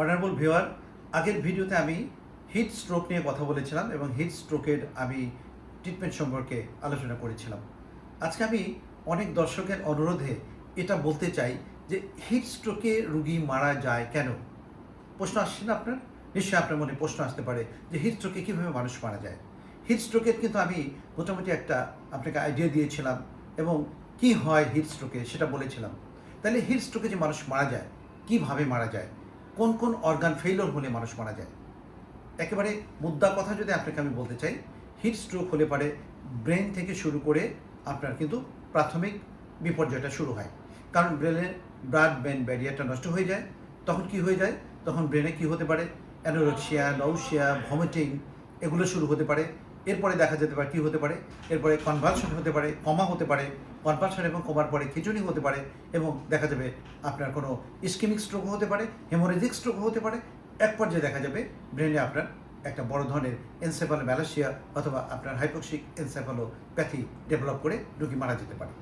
Honourable ভিওয়ার আগের ভিডিওতে আমি হিট স্ট্রোক নিয়ে কথা বলেছিলাম এবং হিট স্ট্রোকের আমি ট্রিটমেন্ট সম্পর্কে আলোচনা করেছিলাম। আজকে আমি অনেক দর্শকের অনুরোধে এটা বলতে চাই যে হিট স্ট্রোকে রুগী মারা যায় কেন? প্রশ্ন আসছে না আপনার? নিশ্চয়ই আপনার মনে প্রশ্ন আসতে পারে যে হিট স্ট্রোকে কীভাবে মানুষ মারা যায়? হিট স্ট্রোকের কিন্তু আমি মোটামুটি একটা আপনাকে আইডিয়া দিয়েছিলাম এবং কি হয় হিট স্ট্রোকে সেটা বলেছিলাম। তাহলে হিট স্ট্রোকে যে মানুষ মারা যায়, কীভাবে মারা যায়? কোন কোন অর্গান ফেইলর হলে মানুষ মারা যায়? একেবারে মুদ্রা কথা যদি আপনাকে আমি বলতে চাই হিট স্ট্রোক হলে পারে ব্রেন থেকে শুরু করে আপনার কিন্তু প্রাথমিক বিপর্যয়টা শুরু হয়। কারণ ব্রেনের ব্লাড ব্রেন ব্যারিয়ারটা নষ্ট হয়ে যায়। তখন কি হয়ে যায়? তখন ব্রেনে কি হতে পারে? অ্যানোরক্সিয়া নৌসিয়া ভমিটিং এগুলো শুরু হতে পারে। এরপরে দেখা যেতে পারে কি হতে পারে? এরপরে কনভালশন হতে পারে কমা হতে পারে কনভালশন এবং কমার পরে খিচুড়ি হতে পারে এবং দেখা যাবে আপনার কোনো ইস্কিমিক স্ট্রোক হতে পারে হেমোরেজিক স্ট্রোক হতে পারে। এক পর্যায়ে দেখা যাবে ব্রেনে আপনার একটা বড় ধরনের এনসেফালো ম্যালেশিয়া অথবা আপনার হাইপোক্সিক এনসেফালোপ্যাথি ডেভেলপ করে রুগী মারা যেতে পারে,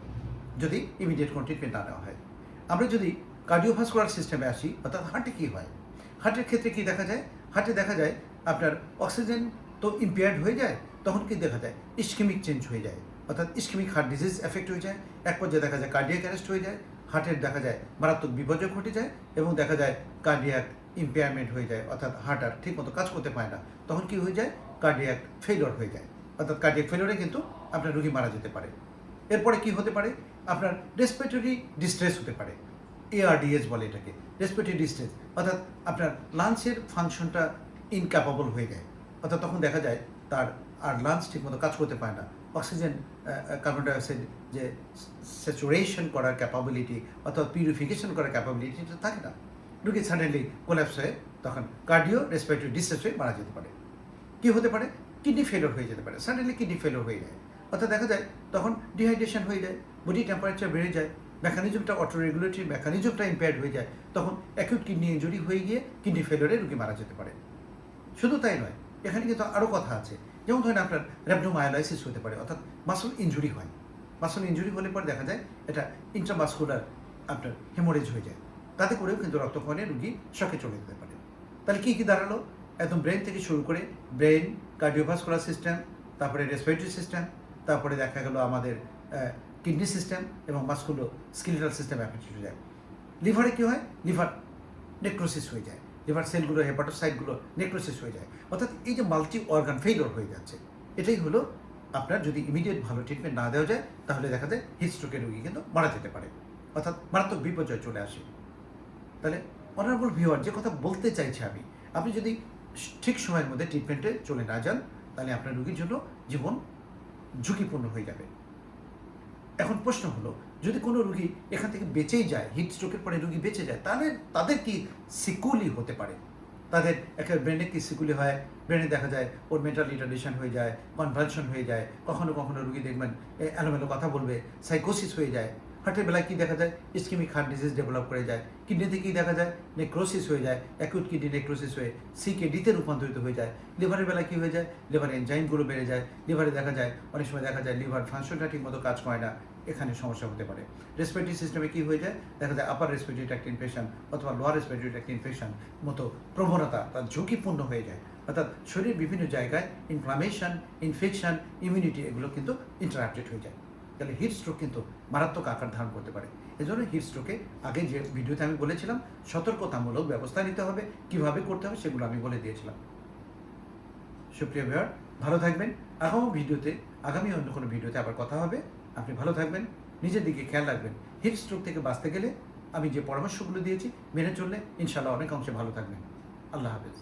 যদি ইমিডিয়েট কোনো ট্রিটমেন্ট না নেওয়া হয়। আমরা যদি কার্ডিওভাস্কুলার সিস্টেমে আসি, অর্থাৎ হার্টে কী হয়? হার্টের ক্ষেত্রে কি দেখা যায়? হার্টে দেখা যায় আপনার অক্সিজেন তো ইম্পেয়ার্ড হয়ে যায়, তখন কি দেখা যায়? ইস্কিমিক চেঞ্জ হয়ে যায়। অর্থাৎ ইস্কিমিক হার্ট ডিজিজ এফেক্ট হয়ে যায়। এক পর্যায়ে দেখা যায় কার্ডিয়াক অ্যারেস্ট হয়ে যায়। হার্টের দেখা যায় মারাত্মক বিপর্যয় ঘটে যায় এবং দেখা যায় কার্ডিয়াক ইম্পেয়ারমেন্ট হয়ে যায়। অর্থাৎ হার্ট আর ঠিকমতো কাজ করতে পারে না। তখন কি হয়ে যায়? কার্ডিয়াক ফেলিওর হয়ে যায়। অর্থাৎ কার্ডিয়াক ফেলিওরে কিন্তু আপনার রুগী মারা যেতে পারে। এরপরে কি হতে পারে? আপনার রেসপিরেটরি ডিস্ট্রেস হতে পারে। এআরডিএস বলে এটাকে। রেসপিরেটরি ডিস্ট্রেস অর্থাৎ আপনার লাঞ্চের ফাংশনটা ইনক্যাপাবল হয়ে যায়। অর্থাৎ তখন দেখা যায় তার আর লাঞ্চ ঠিকমতো কাজ করতে পারে না। অক্সিজেন কার্বন ডাইঅক্সাইড যে স্যাচুরেশন করার ক্যাপাবিলিটি অথবা পিউরিফিকেশন করার ক্যাপাবিলিটিটা থাকে না। রুগী সাডেনলি কোল্যাপস হয়ে তখন কার্ডিও রেসপিরেটরি ডিস্ট্রেস হয়ে মারা যেতে পারে। কি হতে পারে? কিডনি ফেলোর হয়ে যেতে পারে। সাডেনলি কিডনি ফেলোর হয়ে যায়। অর্থাৎ দেখা যায় তখন ডিহাইড্রেশন হয়ে যায় বডি টেম্পারেচার বেড়ে যায় মেকানিজমটা অটো রেগুলেটরি মেকানিজমটা ইম্পেয়ার্ড হয়ে যায়, তখন অ্যাকিউট কিডনি ইঞ্জুরি হয়ে গিয়ে কিডনি ফেলোরে রুগী মারা যেতে পারে। শুধু তাই নয় এখানে কিন্তু আরও কথা আছে। যেমন ধরেন আপনার র্যাবডোমায়োলাইসিস হতে পারে, অর্থাৎ মাসল ইঞ্জুরি হয়। মাসল ইঞ্জুরি হলে পরে দেখা যায় এটা ইন্ট্রামাসকুলার আপনার হেমোরেজ হয়ে যায়। তাতে করেও কিন্তু রক্তক্ষরণে রুগী শখে চলে যেতে পারে। তাহলে কী কী দাঁড়াল? একদম ব্রেন থেকে শুরু করে ব্রেন কার্ডিওভাস্কুলার সিস্টেম তারপরে রেসপিরেটরি সিস্টেম তারপরে দেখা গেল আমাদের কিডনি সিস্টেম এবং মাস্কুলো স্কিলিটাল সিস্টেম অ্যাফেক্ট হয়ে যায়। লিভারে কী হয়? লিভার নেক্রোসিস হয়ে যায়। লিভার সেলগুলো হেপাটোসাইটগুলো নেক্রোসিস হয়ে যায়। অর্থাৎ এই যে মাল্টি অর্গান ফেইলর হয়ে যাচ্ছে, এটাই হলো আপনার যদি ইমিডিয়েট ভালো ট্রিটমেন্ট না দেওয়া যায়, তাহলে দেখা যায় হিটস্ট্রোকের রোগী কিন্তু মারা যেতে পারে। অর্থাৎ মারাত্মক বিপর্যয় চলে আসে। তাহলে অনারেবল ভিওয়ার যে কথা বলতে চাইছি আমি, আপনি যদি ঠিক সময়ের মধ্যে ট্রিটমেন্টে চলে না যান, তাহলে আপনার রোগীর জন্য জীবন ঝুঁকিপূর্ণ হয়ে যাবে। এখন প্রশ্ন হলো, যদি কোনো রুগী এখান থেকে বেঁচেই যায়, হিট স্ট্রোকের পরে রুগী বেঁচে যায়, তাহলে তাদের কি সিকুলি হতে পারে? তাদের একটা ব্রেনে কি সিকুলি হয়? ব্রেনে দেখা যায় ওর মেন্টাল রিটার্ডেশন হয়ে যায় কনভালশন হয়ে যায়, কখনো কখনো রুগী দেখবেন এলোমেলো কথা বলবে সাইকোসিস হয়ে যায়। হার্টের বেলায় কি দেখা যায়? ইস্কিমিক হার্ট ডিজিজ ডেভেলপ করে যায়। কিডনিতে কি দেখা যায়? নেক্রোসিস হয়ে যায়। অ্যাকুট কিডনি নেক্রোসিস হয়ে সিকে ডিতে রূপান্তরিত হয়ে যায়। লিভারের বেলায় কি হয়ে যায়? লিভার এনজাইমগুলো বেড়ে যায়। লিভারে দেখা যায়, অনেক সময় দেখা যায় লিভার ফাংশনটা ঠিক মতো কাজ করে না। এখানে সমস্যা হতে পারে। রেসপিরেটরি সিস্টেমে কি হয়ে যায়? দেখা যায় আপার রেসপিরেটরি ট্র্যাক্ট ইনফেকশন অথবা লোয়ার রেসপিরেটরি ট্র্যাক্ট ইনফেকশন মতো প্রবণতা তার ঝুঁকিপূর্ণ হয়ে যায়। অর্থাৎ শরীরের বিভিন্ন জায়গায় ইনফ্লামেশন ইনফেকশন ইমিউনিটি এগুলো কিন্তু ইন্টারাপ্টেড হয়ে যায়। তাহলে হিট স্ট্রোক কিন্তু মারাত্মক আকার ধারণ করতে পারে। এজন্য হিট স্ট্রোকে আগে যে ভিডিওতে আমি বলেছিলাম, সতর্কতামূলক ব্যবস্থা নিতে হবে, কীভাবে করতে হবে সেগুলো আমি বলে দিয়েছিলাম। সুপ্রিয় ভিউয়ার ভালো থাকবেন। আগামী ভিডিওতে, আগামী অন্য কোনো ভিডিওতে আবার কথা হবে। আপনি ভালো থাকবেন, নিজের দিকে খেয়াল রাখবেন। হিট স্ট্রোক থেকে বাঁচতে গেলে আমি যে পরামর্শগুলো দিয়েছি, মেনে চললে ইনশাল্লাহ অনেক অংশে ভালো থাকবেন। আল্লাহ হাফেজ।